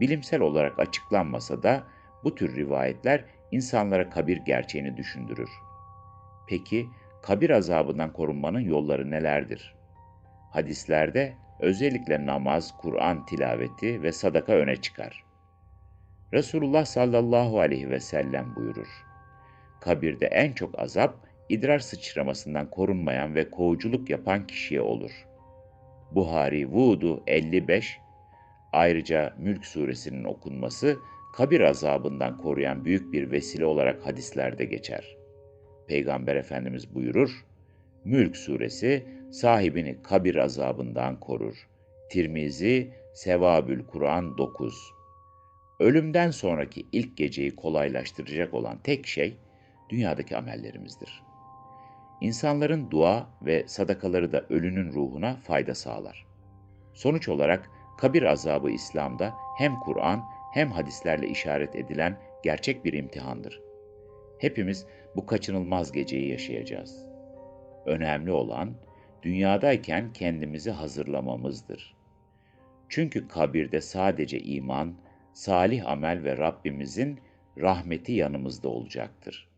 Bilimsel olarak açıklanmasa da bu tür rivayetler insanlara kabir gerçeğini düşündürür. Peki kabir azabından korunmanın yolları nelerdir? Hadislerde özellikle namaz, Kur'an tilaveti ve sadaka öne çıkar. Resulullah sallallahu aleyhi ve sellem buyurur. Kabirde en çok azap idrar sıçramasından korunmayan ve kovuculuk yapan kişiye olur. Buhari Vudu 55 Ayrıca Mülk suresinin okunması kabir azabından koruyan büyük bir vesile olarak hadislerde geçer. Peygamber Efendimiz buyurur, Mülk suresi sahibini kabir azabından korur. Tirmizi Sevabül Kur'an 9 Ölümden sonraki ilk geceyi kolaylaştıracak olan tek şey dünyadaki amellerimizdir. İnsanların dua ve sadakaları da ölünün ruhuna fayda sağlar. Sonuç olarak kabir azabı İslam'da hem Kur'an hem hadislerle işaret edilen gerçek bir imtihandır. Hepimiz bu kaçınılmaz geceyi yaşayacağız. Önemli olan dünyadayken kendimizi hazırlamamızdır. Çünkü kabirde sadece iman, salih amel ve Rabbimizin rahmeti yanımızda olacaktır.